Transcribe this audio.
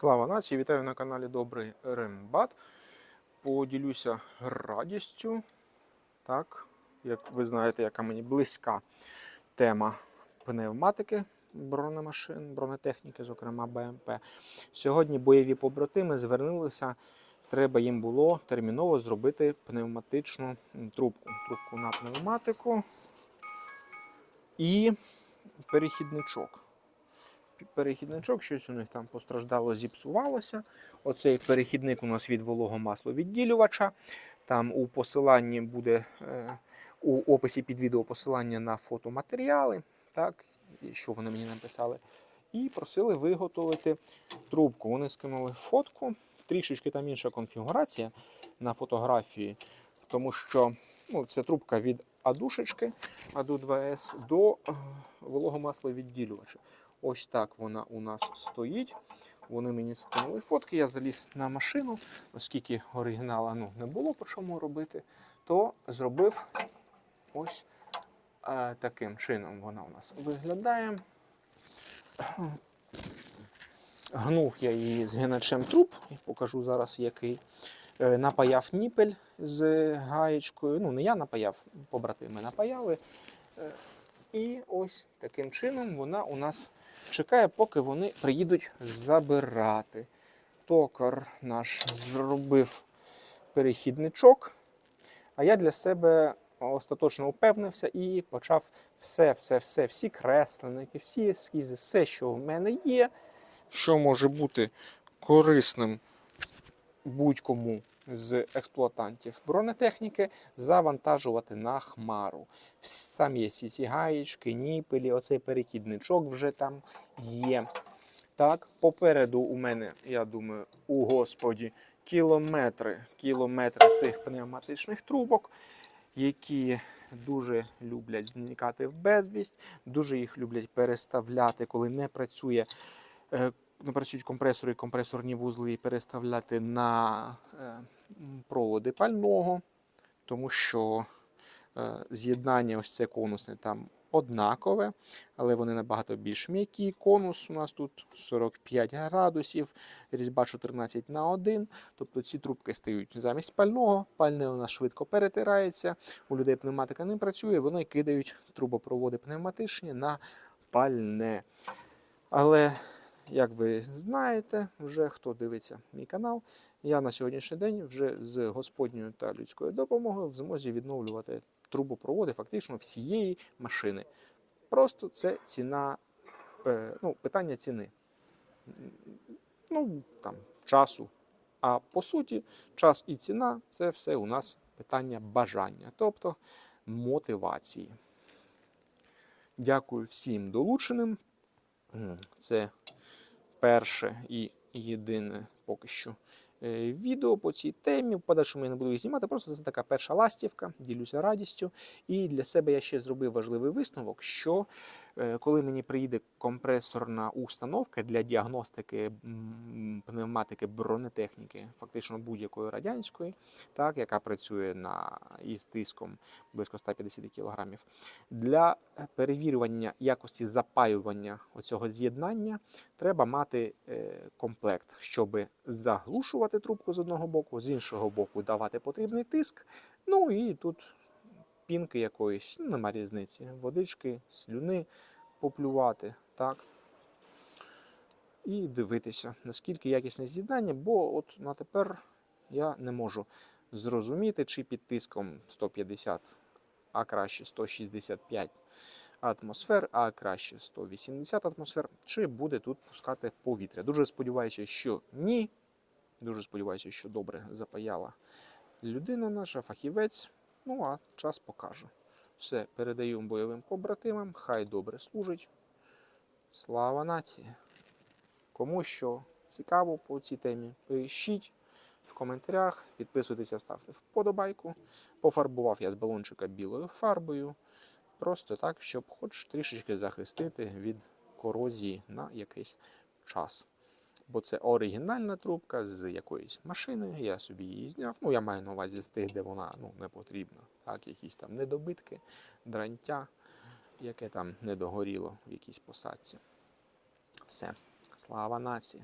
Слава нації! Вітаю на каналі Добрий Рембат. Поділюся радістю. Так, як ви знаєте, яка мені близька тема пневматики бронемашин, бронетехніки, зокрема БМП. Сьогодні бойові побратими звернулися. Треба їм було терміново зробити пневматичну трубку. Трубку на пневматику і перехідничок перехідничок, щось у них там постраждало, зіпсувалося. Оцей перехідник у нас від вологомасловідділювача. Там у посиланні буде е, у описі під відео посилання на фотоматеріали, так, що вони мені написали. І просили виготовити трубку. Вони скинули фотку, трішечки там інша конфігурація на фотографії, тому що ну, це трубка від адушечки аду 2С до е, вологомасловідділювача. Ось так вона у нас стоїть. Вони мені скинули фотки, я заліз на машину, оскільки оригінала ну, не було по чому робити, то зробив ось е, таким чином вона у нас виглядає. Гнув я її з гиначем труб, покажу зараз який. Е, Напаяв ніпель з гаєчкою. Ну, не я напаяв, побратими напаяли. Е, І ось таким чином вона у нас чекає, поки вони приїдуть забирати. Токар наш зробив перехідничок, а я для себе остаточно упевнився і почав все, все, все, всі кресленики, всі ескізи, все, що в мене є, що може бути корисним будь-кому з експлуатантів бронетехніки завантажувати на хмару. Там є всі ці гаєчки, ніпелі, оцей перехідничок вже там є. Так, попереду у мене, я думаю, у Господі, кілометри, кілометри цих пневматичних трубок, які дуже люблять зникати в безвість, дуже їх люблять переставляти, коли не працює. Не працюють компресори і компресорні вузли переставляти на е, проводи пального, тому що е, з'єднання ось це конусне там однакове, але вони набагато більш м'які. Конус у нас тут 45 градусів, різьба 14 на 1. Тобто ці трубки стають замість пального, пальне у нас швидко перетирається, у людей пневматика не працює, вони кидають трубопроводи пневматичні на пальне. Але як ви знаєте, вже хто дивиться мій канал, я на сьогоднішній день вже з господньою та людською допомогою в змозі відновлювати трубопроводи фактично всієї машини. Просто це ціна, е, ну, питання ціни. Ну, там, часу. А по суті, час і ціна це все у нас питання бажання, тобто мотивації. Дякую всім долученим. Це перше і єдине поки що відео по цій темі. В подальшому я не буду їх знімати, просто це така перша ластівка, ділюся радістю. І для себе я ще зробив важливий висновок, що е, коли мені приїде компресорна установка для діагностики пневматики бронетехніки, фактично будь-якої радянської, так, яка працює на, із тиском близько 150 кг, для перевірювання якості запаювання оцього з'єднання треба мати е, комплект, щоб заглушувати трубку з одного боку, з іншого боку давати потрібний тиск. Ну і тут пінки якоїсь, ну, нема різниці, водички, слюни поплювати. так. І дивитися, наскільки якісне з'єднання, бо от на тепер я не можу зрозуміти, чи під тиском 150, а краще 165 атмосфер, а краще 180 атмосфер, чи буде тут пускати повітря. Дуже сподіваюся, що ні. Дуже сподіваюся, що добре запаяла людина наша, фахівець. Ну а час покаже. Все, передаю бойовим побратимам, хай добре служить. Слава нації! Кому що цікаво по цій темі, пишіть в коментарях, підписуйтеся, ставте вподобайку. Пофарбував я з балончика білою фарбою. Просто так, щоб хоч трішечки захистити від корозії на якийсь час. Бо це оригінальна трубка з якоїсь машини, я собі її зняв. Ну, я маю на увазі з тих, де вона ну, не потрібна. Так, якісь там недобитки, дрантя, яке там не догоріло в якійсь посадці. Все, слава нації!